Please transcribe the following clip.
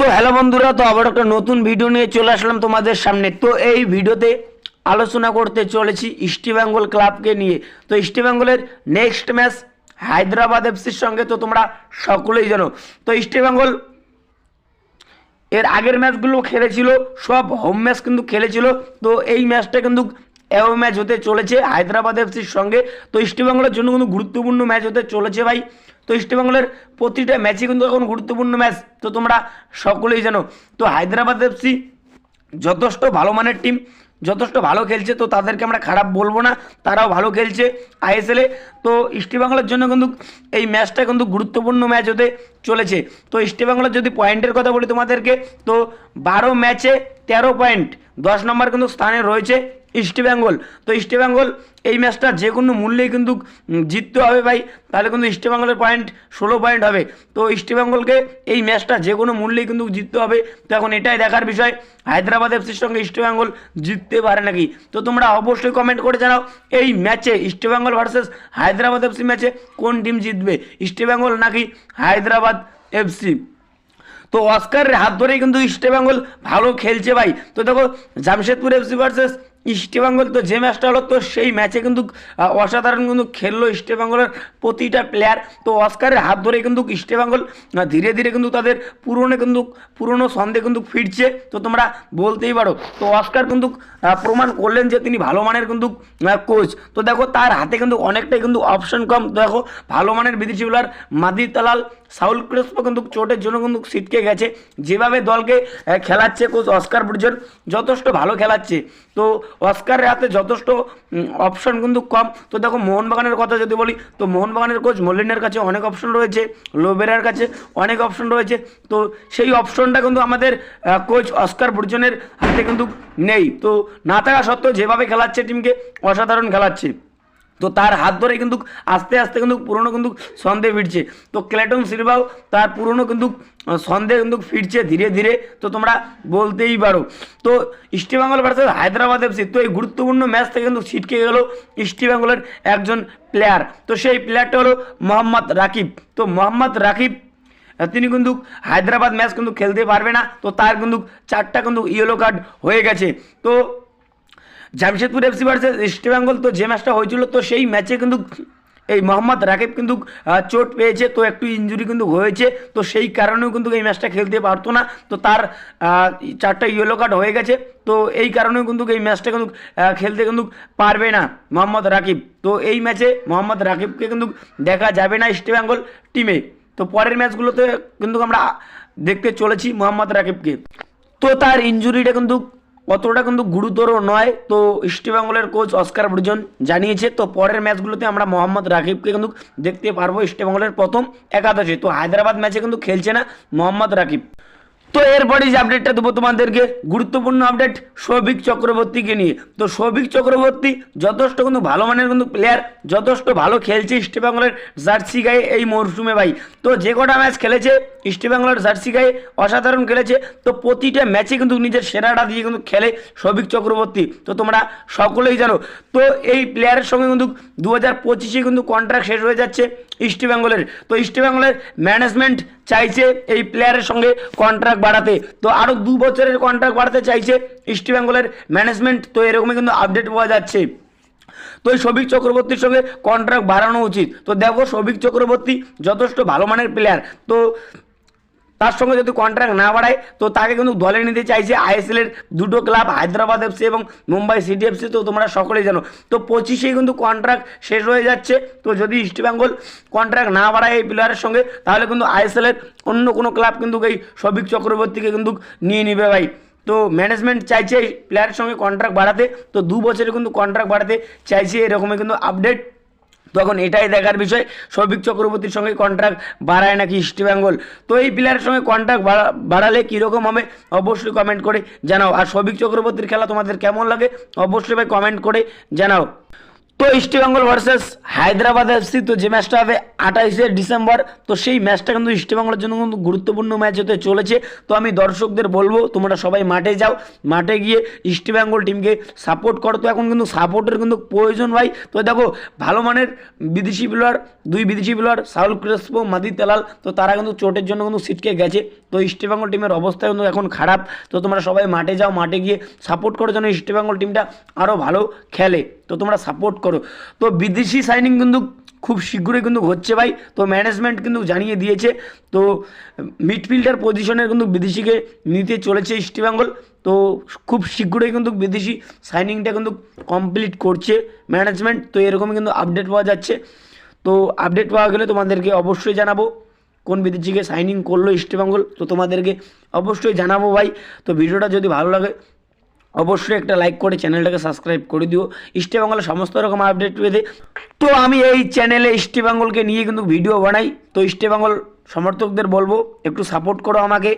তো হ্যালো বন্ধুরা, তো আবার একটা নতুন ভিডিও নিয়ে চলে আসলাম তোমাদের সামনে। তো এই ভিডিওতে আলোচনা করতে চলেছি ইস্টি বেঙ্গল ক্লাবকে নিয়ে। তো ইস্টি বেঙ্গলের নেক্সট ম্যাচ হায়দ্রাবাদ এফসির সঙ্গে তো তোমরা সকলেই জানো। তো ইস্টি বেঙ্গল এর আগের ম্যাচগুলো খেলেছিল, সব হোম ম্যাচ কিন্তু খেলেছিল। তো এই ম্যাচটা কিন্তু এও ম্যাচ হতে চলেছে হায়দ্রাবাদ এফসির সঙ্গে। তো ইস্টবেঙ্গলের জন্য কিন্তু গুরুত্বপূর্ণ ম্যাচ হতে চলেছে ভাই। তো ইস্টবেঙ্গলের প্রতিটা ম্যাচই কিন্তু এখন গুরুত্বপূর্ণ ম্যাচ তো তোমরা সকলেই জানো, তো হায়দ্রাবাদ এফসি যথেষ্ট ভালো মানের টিম যথেষ্ট ভালো খেলছে, তো তাদেরকে আমরা খারাপ বলব না, তারাও ভালো খেলছে আইএসএলে তো ইস্টবেঙ্গলের জন্য কিন্তু এই ম্যাচটা কিন্তু গুরুত্বপূর্ণ ম্যাচ হতে চলেছে। তো ইস্টবেঙ্গলের যদি পয়েন্টের কথা বলি তোমাদেরকে, তো বারো ম্যাচে তেরো পয়েন্ট দশ নম্বর কিন্তু স্থানে রয়েছে। ইস্টবেঙ্গল তো ইস্টবেঙ্গল এই ম্যাচটা যে কোনো মূল্যেই কিন্তু জিততে হবে ভাই। তাহলে কিন্তু ইস্টবেঙ্গলের পয়েন্ট ষোলো পয়েন্ট হবে। তো ইস্টবেঙ্গলকে এই ম্যাচটা যে কোনো মূল্যেই কিন্তু জিততে হবে। তো এখন এটাই দেখার বিষয়, হায়দ্রাবাদ এফসির সঙ্গে ইস্টবেঙ্গল জিততে পারে নাকি? তো তোমরা অবশ্যই কমেন্ট করে জানাও, এই ম্যাচে ইস্টবেঙ্গল ভার্সেস হায়দ্রাবাদ এফসি ম্যাচে কোন টিম জিতবে? ইস্টবেঙ্গল নাকি হায়দ্রাবাদ এফসি তো অস্কারের হাত ধরেই কিন্তু ইস্টবেঙ্গল ভালো খেলছে ভাই। তো দেখো জামশেদপুর এফসি ভার্সেস ইস্টবেঙ্গল তো যে ম্যাচটা হলো, তো সেই ম্যাচে কিন্তু অসাধারণ কিন্তু খেললো ইস্টবেঙ্গলের প্রতিটা প্লেয়ার তো অস্কারের হাত ধরে কিন্তু ইস্টবেঙ্গল ধীরে ধীরে কিন্তু তাদের পুরনো কিন্তু, পুরনো ছন্দে কিন্তু ফিরছে। তো তোমরা বলতেই পারো, তো অস্কার কিন্তু প্রমাণ করলেন যে তিনি ভালো মানের কিন্তু কোচ তো দেখো, তার হাতে কিন্তু অনেকটাই কিন্তু অপশন কম। দেখো, ভালো মানের বিদেশি বোলার মাদি তালাল, সাউল ক্রেসপো কিন্তু চোটের জন্য কিন্তু ছিটকে গেছে। যেভাবে দলকে খেলাচ্ছে কোচ অস্কার বুর্জন যথেষ্ট ভালো খেলাচ্ছে। তো অস্কারের হাতে যথেষ্ট অপশন কিন্তু কম। তো দেখো, মোহনবাগানের কথা যদি বলি, তো মোহনবাগানের কোচ মলিনের কাছে অনেক অপশন রয়েছে, লোবেরার কাছে অনেক অপশন রয়েছে। তো সেই অপশনটা কিন্তু আমাদের কোচ অস্কার বুর্জনের হাতে কিন্তু নেই। তো না থাকা সত্ত্বেও যেভাবে খেলাচ্ছে টিমকে অসাধারণ খেলাচ্ছে। তো তার হাত ধরে কিন্তু আস্তে আস্তে কিন্তু পুরনো কিন্তু সন্দেহ ফিরছে। তো ক্লেটন সিলভাও তার পুরনো কিন্তু সন্দেহ কিন্তু ফিরছে ধীরে ধীরে। তো তোমরা বলতেই পারো। তো ইস্টবেঙ্গল ভার্সেস হায়দ্রাবাদ এফসি তো এই গুরুত্বপূর্ণ ম্যাচ থেকে কিন্তু ছিটকে গেল ইস্টবেঙ্গলের একজন প্লেয়ার তো সেই প্লেয়ারটা হলো মোহাম্মদ রাকিব। তো মোহাম্মদ রাকিব তিনি কিন্তু হায়দ্রাবাদ ম্যাচ কিন্তু খেলতে পারবে না। তো তার কিন্তু চারটা কিন্তু ইয়েলো কার্ড হয়ে গেছে। তো জামশেদপুর এফসি ভার্সেস ইস্টবেঙ্গল তো যে ম্যাচটা হয়েছিল, তো সেই ম্যাচে কিন্তু এই মোহাম্মদ রাকিব কিন্তু চোট পেয়েছে, তো একটু ইঞ্জুরি কিন্তু হয়েছে, তো সেই কারণেও কিন্তু এই ম্যাচটা খেলতে পারতো না। তো তার চারটা ইয়েলো কার্ড হয়ে গেছে, তো এই কারণেও কিন্তু এই ম্যাচটা কিন্তু খেলতে কিন্তু পারবে না মোহাম্মদ রাকিব। তো এই ম্যাচে মোহাম্মদ রাকিবকে কিন্তু দেখা যাবে না ইস্টবেঙ্গল টিমে তো পরের ম্যাচগুলোতে কিন্তু আমরা দেখতে চলেছি মোহাম্মদ রাকিবকে। তো তার ইঞ্জুরিটা কিন্তু অতটা কিন্তু গুরুতর নয়। তো ইস্টবেঙ্গলের কোচ অস্কার ব্রুজন জানিয়েছে, তো পরের ম্যাচগুলোতে আমরা মোহাম্মদ রাকিবকে কিন্তু দেখতে পারব। ইস্টবেঙ্গলের প্রথম একাদশে। তো হায়দ্রাবাদ ম্যাচে কিন্তু খেলছে না মোহাম্মদ রাকিব। তো এরপরে যে আপডেটটা দেবো তোমাদেরকে, গুরুত্বপূর্ণ আপডেট সৌভিক চক্রবর্তীকে নিয়ে। তো সৌভিক চক্রবর্তী যথেষ্ট কিন্তু ভালো মানের কিন্তু প্লেয়ার যথেষ্ট ভালো খেলছে ইস্টবেঙ্গলের জার্সি গায়ে এই মরশুমে ভাই। তো যে কটা ম্যাচ খেলেছে ইস্টবেঙ্গলের জার্সি গায়ে অসাধারণ খেলেছে। তো প্রতিটা ম্যাচে কিন্তু নিজের সেরাটা দিয়ে কিন্তু খেলে সৌভিক চক্রবর্তী। তো তোমরা সকলেই জানো, তো এই প্লেয়ারের সঙ্গে কিন্তু দু হাজার পঁচিশে কিন্তু কন্ট্রাক্ট শেষ হয়ে যাচ্ছে ইস্টবেঙ্গলের তো ইস্টবেঙ্গলের ম্যানেজমেন্ট চাইছে এই প্লেয়ারের সঙ্গে কন্ট্রাক্ট বাড়াতে। তো আরও দু বছরের কন্ট্রাক্ট বাড়াতে চাইছে ইস্টবেঙ্গলের ম্যানেজমেন্ট তো এরকমই কিন্তু আপডেট পাওয়া যাচ্ছে। তো এই সৌভিক চক্রবর্তীর সঙ্গে কন্ট্রাক্ট বাড়ানো উচিত। তো দেখো সৌভিক চক্রবর্তী যথেষ্ট ভালো মানের প্লেয়ার তো তার সঙ্গে যদি কন্ট্রাক্ট না বাড়ায়, তো তাকে কিন্তু দলে নিতে চাইছে আইএসএল এর দুটো ক্লাব হায়দ্রাবাদ এফসি এবং মুম্বাই সিটি এফসি তো তোমরা সকলেই জানো। তো পঁচিশেই কিন্তু কন্ট্রাক্ট শেষ হয়ে যাচ্ছে। তো যদি ইস্টবেঙ্গল কন্ট্রাক্ট না বাড়ায় এই প্লেয়ারের সঙ্গে, তাহলে কিন্তু আইএসএল এর অন্য কোনো ক্লাব কিন্তু এই সৌভিক চক্রবর্তীকে কিন্তু নিয়ে নিবে ভাই। তো ম্যানেজমেন্ট চাইছে এই প্লেয়ারের সঙ্গে কন্ট্রাক্ট বাড়াতে। তো দু বছরে কিন্তু কন্ট্রাক্ট বাড়াতে চাইছে, এরকমই কিন্তু আপডেট তখন এটাই দেখার বিষয়। সৌভিক চক্রবর্তীর সঙ্গে কন্ট্রাক্ট বাড়ায় নাকি ইস্টবেঙ্গল তো এই প্লেয়ারের সঙ্গে কন্ট্রাক্ট বাড়ালে কীরকম হবে? অবশ্যই কমেন্ট করে জানাও। আর সৌভিক চক্রবর্তীর খেলা তোমাদের কেমন লাগে? অবশ্যই ভাই কমেন্ট করে জানাও। তো ইস্টবেঙ্গল ভার্সেস হায়দ্রাবাদ এফসি তো যে ম্যাচটা হবে আঠাইশে ডিসেম্বর তো সেই ম্যাচটা কিন্তু ইস্টবেঙ্গলের জন্য কিন্তু গুরুত্বপূর্ণ ম্যাচ হতে চলেছে। তো আমি দর্শকদের বলব, তোমরা সবাই মাঠে যাও, মাঠে গিয়ে ইস্টবেঙ্গল টিমকে সাপোর্ট করো। তো এখন কিন্তু সাপোর্টের কিন্তু প্রয়োজন ভাই। তো দেখো, ভালো মানের বিদেশি প্লেয়ার দুই বিদেশি প্লেয়ার সাউল ক্রেসপো মাদি তেলাল তো তারা কিন্তু চোটের জন্য কিন্তু সিটকে গেছে। তো ইস্টবেঙ্গল টিমের অবস্থা কিন্তু এখন খারাপ। তো তোমরা সবাই মাঠে যাও, মাঠে গিয়ে সাপোর্ট করো যেন ইস্টবেঙ্গল টিমটা আরও ভালো খেলে। তো তোমরা সাপোর্ট করো। তো বিদেশি সাইনিং কিন্তু খুব শীঘ্রই কিন্তু হচ্ছে ভাই। তো ম্যানেজমেন্ট কিন্তু জানিয়ে দিয়েছে। তো মিডফিল্ডার পজিশনের কিন্তু বিদেশিকে নিতে চলেছে ইস্টবেঙ্গল তো খুব শীঘ্রই কিন্তু বিদেশি সাইনিংটা কিন্তু কমপ্লিট করছে ম্যানেজমেন্ট তো এরকমই কিন্তু আপডেট পাওয়া যাচ্ছে। তো আপডেট পাওয়া গেলে তোমাদেরকে অবশ্যই জানাব কোন বিদেশিকে সাইনিং করল ইস্টবেঙ্গল তো তোমাদেরকে অবশ্যই জানাব ভাই। তো ভিডিওটা যদি ভালো লাগে অবশ্যই একটা লাইক করে চ্যানেলটাকে সাবস্ক্রাইব করে দিও। ইস্টবেঙ্গলের সমস্ত রকম আপডেট পেতে। তো আমি এই চ্যানেলে ইস্টবেঙ্গলকে নিয়ে কিন্তু ভিডিও বানাই। তো ইস্টবেঙ্গল সমর্থকদের বলব, একটু সাপোর্ট করো আমাকে।